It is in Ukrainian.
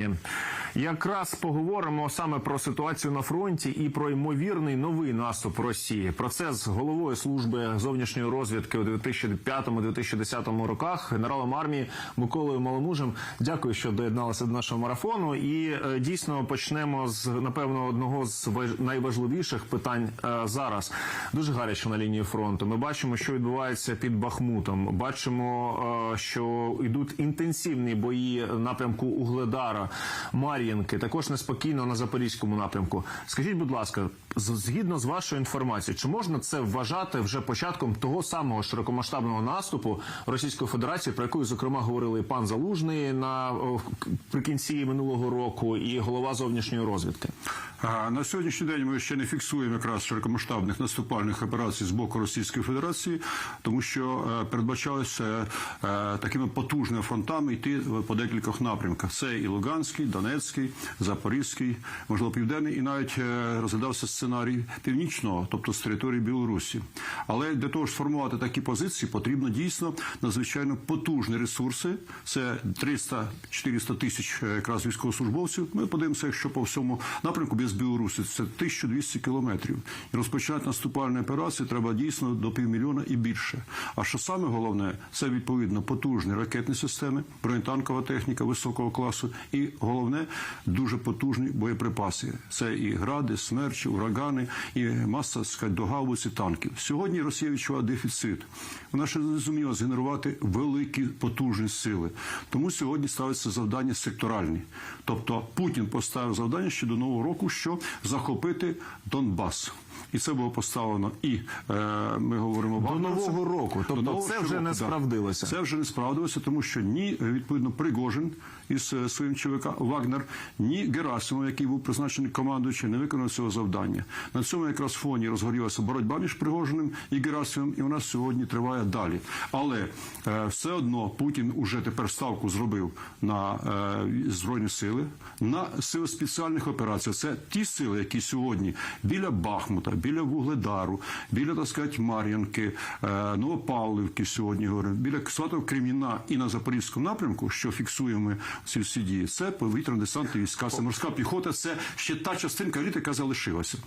him. Якраз поговоримо саме про ситуацію на фронті і про ймовірний новий наступ Росії. Про це з головою служби зовнішньої розвідки у 2005-2010 роках, генералом армії Миколою Маломужем. Дякую, що доєдналися до нашого марафону. І е, дійсно почнемо з напевно одного з важ- найважливіших питань е, зараз. Дуже гаряче на лінії фронту. Ми бачимо, що відбувається під Бахмутом. Бачимо, е, що йдуть інтенсивні бої напрямку Угледара, Мар'їнки, також неспокійно на запорізькому напрямку. Скажіть, будь ласка, згідно з вашою інформацією, чи можна це вважати вже початком того самого широкомасштабного наступу Російської Федерації, про яку зокрема говорили і пан Залужний на при минулого року, і голова зовнішньої розвідки? На сьогоднішній день ми ще не фіксуємо якраз широкомасштабних наступальних операцій з боку Російської Федерації, тому що е, передбачалося е, такими потужними фронтами йти по декількох напрямках. Це і Луганський, Донецький, Запорізький, можливо, Південний, і навіть е, розглядався сценарій північного, тобто з території Білорусі. Але для того, щоб сформувати такі позиції, потрібно дійсно надзвичайно потужні ресурси. Це 300-400 тисяч е, якраз військовослужбовців. Ми подивимося, якщо по всьому напрямку без Білорусі це 1200 кілометрів. І розпочинати наступальні операції треба дійсно до півмільйона і більше. А що саме головне, це відповідно потужні ракетні системи, бронетанкова техніка високого класу, і головне дуже потужні боєприпаси. Це і гради, смерчі, урагани, і маса сказати, до гаубиці танків. Сьогодні Росія відчуває дефіцит. Вона ще не зуміла згенерувати великі потужні сили. Тому сьогодні ставиться завдання секторальні. Тобто Путін поставив завдання ще до нового року, що захопити Донбас. І це було поставлено і е, ми говоримо До нового року. Тобто До нового це року, вже не да. справдилося. Це вже не справдилося, тому що ні відповідно Пригожин із е, своїм ЧВК Вагнер, ні Герасимов, який був призначений командуючим, не виконав цього завдання. На цьому якраз фоні розгорілася боротьба між Пригожиним і Герасимовим, і вона сьогодні триває далі. Але е, все одно Путін уже тепер ставку зробив на е, збройні сили, на сили спеціальних операцій. Це ті сили, які сьогодні біля Бахмута, біля Вугледару, біля так сказати, Мар'янки, е, Новопавлівки сьогодні говоримо, біля Сватов Креміна і на Запорізькому напрямку, що фіксуємо ці всі дії, це повітряно-десантні війська, це морська піхота, це ще та частинка еліти, яка залишилася.